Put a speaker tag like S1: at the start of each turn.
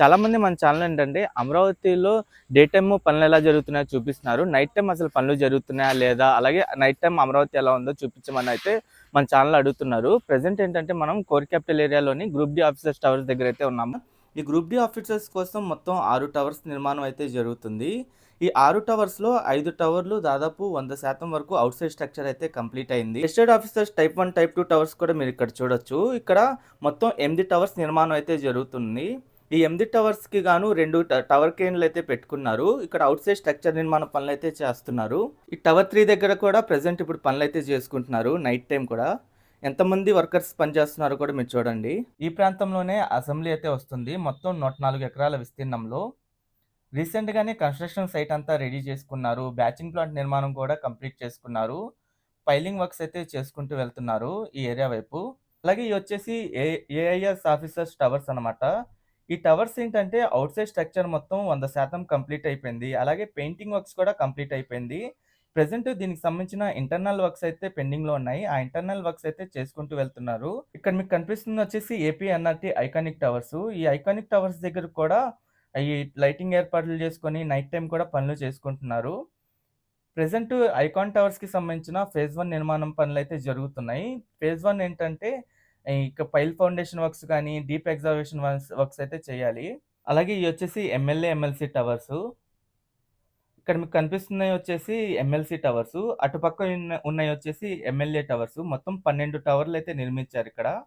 S1: చాలామంది మన ఛానల్ ఏంటంటే అమరావతిలో డే టైమ్ పనులు ఎలా జరుగుతున్నాయో చూపిస్తున్నారు. నైట్ టైం అసలు పనులు జరుగుతున్నాయా లేదా? అలాగే నైట్ టైం అమరావతి ఎలా ఉందో చూపించమని అయితే మన ఛానల్ అడుగుతున్నారు. ప్రజెంట్ ఏంటంటే మనం కోర్ క్యాపిటల్ ఏరియాలోని గ్రూప్ డి ఆఫీసర్స్ టవర్స్ దగ్గర అయితే ఉన్నాము. ఈ గ్రూప్ డి ఆఫీసర్స్ కోసం మొత్తం ఆరు టవర్స్ నిర్మాణం అయితే జరుగుతుంది. ఈ ఆరు టవర్స్లో ఐదు టవర్లు దాదాపు వంద శాతం వరకు అవుట్ సైడ్ స్ట్రక్చర్ అయితే కంప్లీట్ అయింది. Estate officers type one type two towers కూడా మీరు ఇక్కడ చూడొచ్చు. ఇక్కడ మొత్తం ఎనిమిది టవర్స్ నిర్మాణం అయితే జరుగుతుంది. ఈ ఎనిమిది టవర్స్కి గాను రెండు టవర్ కేన్లు అయితే పెట్టుకున్నారు. ఇక్కడ అవుట్ సైడ్ స్ట్రక్చర్ నిర్మాణ పనులు అయితే చేస్తున్నారు. ఈ టవర్ త్రీ దగ్గర కూడా ప్రజెంట్ ఇప్పుడు పనులు అయితే చేసుకుంటున్నారు నైట్ టైం కూడా. ఎంతమంది వర్కర్స్ పనిచేస్తున్నారో కూడా మీరు చూడండి. ఈ ప్రాంతంలోనే అసెంబ్లీ అయితే వస్తుంది. మొత్తం నూట నాలుగు ఎకరాల విస్తీర్ణంలో. రీసెంట్గానే కన్స్ట్రక్షన్ సైట్ అంతా రెడీ చేసుకున్నారు. బ్యాచింగ్ ప్లాంట్ నిర్మాణం కూడా కంప్లీట్ చేసుకున్నారు. పైలింగ్ వర్క్స్ అయితే చేసుకుంటూ వెళ్తున్నారు ఈ ఏరియా వైపు. అలాగే ఇవి వచ్చేసి ఏ ఏఐఎస్ ఆఫీసర్స్ టవర్స్ అనమాట ఈ టవర్స్ ఏంటంటే అవుట్ సైడ్ స్ట్రక్చర్ మొత్తం వంద శాతం కంప్లీట్ అయిపోయింది. అలాగే పెయింటింగ్ వర్క్స్ కూడా కంప్లీట్ అయిపోయింది. ప్రెసెంట్ దీనికి సంబంధించిన ఇంటర్నల్ వర్క్స్ అయితే పెండింగ్లో ఉన్నాయి. ఆ ఇంటర్నల్ వర్క్స్ అయితే చేసుకుంటూ వెళ్తున్నారు. ఇక్కడ మీకు కనిపిస్తుంది వచ్చేసి ఏపీ ఎన్ఆర్టీ ఐకానిక్ టవర్స్. ఈ ఐకానిక్ టవర్స్ దగ్గర కూడా ఈ లైటింగ్ ఏర్పాట్లు చేసుకొని నైట్ టైం కూడా పనులు చేసుకుంటున్నారు. ప్రెసెంట్ ఐకాన్ టవర్స్కి సంబంధించిన ఫేజ్ వన్ నిర్మాణం పనులు అయితే జరుగుతున్నాయి. ఫేజ్ వన్ ఏంటంటే ఇక పైల్ ఫౌండేషన్ వర్క్స్ కానీ డీప్ ఎగ్జావేషన్ వర్క్స్ అయితే చేయాలి. అలాగే ఇవి వచ్చేసి ఎమ్మెల్యే ఎమ్మెల్సీ టవర్స్. ఇక్కడ మీకు కనిపిస్తున్నాయి వచ్చేసి ఎమ్మెల్సీ టవర్స్. అటుపక్క ఉన్న- ఉన్నాయి వచ్చేసి ఎమ్మెల్యే టవర్స్. మొత్తం పన్నెండు టవర్లు అయితే నిర్మించారు ఇక్కడ.